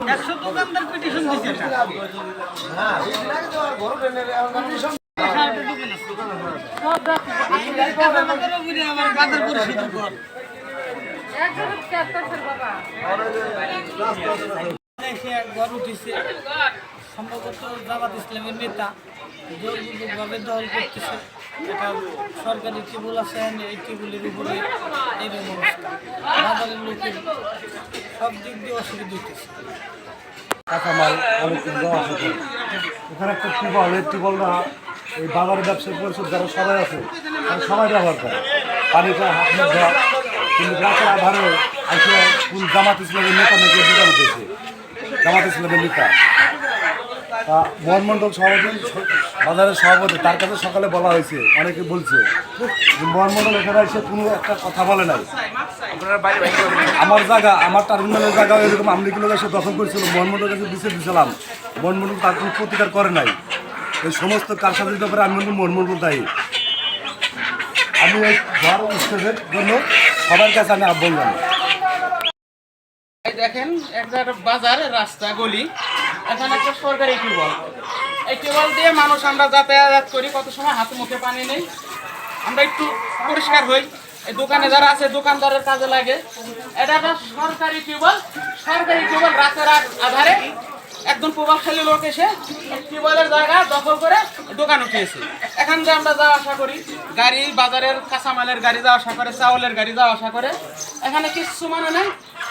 একশো দোকানদার পিটিশন দিচ্ছে এটা। আমাদের উপরে পরিশোধ ঘর উঠেছে। সম্ভবত জামাত ইসলামের নেতা। জোরপূর্বকভাবে দল করতেছে। এটা সরকারি টেবুল আছে এই টেবুলের উপরে অবস্থা বাজারের লোকের সব দিক দিয়ে অসুবিধা হইতেছে। কাঁচামাল অনেক আছে একটা টিবল এই টিবলটা এই বাজারের ব্যবসায়ী পরিষদ যারা সবাই আছে তারা সবাই ব্যবহার করে। পানিটা হাত মুখ ধোয়া কিন্তু রাতের আধারে আসলে কোন জামাত ইসলামের নেতা দোকান উঠেছে? জামাত ইসলামের নেতা। তা মোহনমন্ডল সভাপতি, বাজারের সভাপতি, তার কাছে সকালে বলা হয়েছে, অনেকে বলছে যে মোহনমন্ডল এখানে এসে কোনো একটা কথা বলে নাই। আমার জায়গা, আমার টার্মিনালের জায়গা এরকম আমলিগুলোর কাছে দখল করেছিল মোহাম্মদের কাছে দিতে দিয়েছিলাম মোহাম্মদ তার কোনো প্রতিকার করে নাই। এই সমস্ত কারসাজির ব্যাপারে আমি মনে মোহাম্মদ দায়ী। আমি এই ঘর উৎসবের জন্য সবার কাছে আমি আহ্বান জানাই। দেখেন একটা বাজার রাস্তা, গলি। এখানে একটা সরকারি টিউবওয়েল। এই টিউবওয়েল দিয়ে মানুষ আমরা যাতায়াত করি, কত সময় হাতে মুখে পানি নেই। আমরা একটু পরিষ্কার হই। এই দোকানে যারা আছে, দোকানদারের কাজে লাগে। এটা একটা সরকারি টিউবওয়েল। সরকারি টিউবওয়েল রাতের আধারে একজন প্রভাবশালী লোক এসে টিউবওয়েলের জায়গা দখল করে দোকান উঠিয়েছে। এখান দিয়ে আমরা যাওয়া আসা করি। গাড়ি, বাজারের কাঁচামালের গাড়ি যাওয়া আসা করে, চাউলের গাড়ি যাওয়া আসা করে। এখানে কিছু মানে নেই।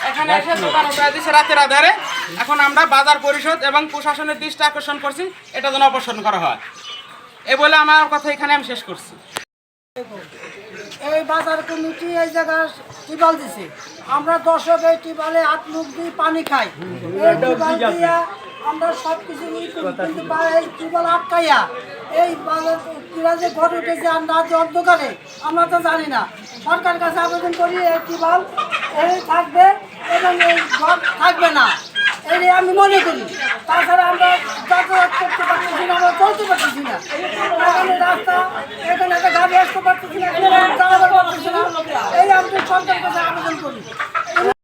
এখানে এসে দোকান উঠে দিচ্ছে রাতের আধারে। এখন আমরা বাজার পরিষদ এবং প্রশাসনের দৃষ্টি আকর্ষণ করছি এটা যেন অপসারণ করা হয়। এ বলে আমার কথা এখানে আমি শেষ করছি। এই বাজার কমিটি এই জায়গায় টিবাল দিছে। আমরা দর্শক এই টিবালে হাত মুখ দিয়ে পানি খাই। এই টিবাল দিয়া আমরা সব কিছু কিন্তু এই টিবাল আটকাইয়া এই বাজার কিরা যে ঘর উঠেছে আমরা যে অন্ধকারে আমরা তো জানি না। সরকার কাছে আবেদন করি এই টিবাল এই থাকবে। থাকবে না। এই আমি মনে করি। তাছাড়া আমরা যাতায়াত করতে পারতেছি না, আমরা চলতে পারতেছি না। এখানে রাস্তা, এখানে একটা গাড়ি আসতে পারতেছি না যাওয়া পারতেছি না। এই আমি সরকার কাছে আবেদন করি।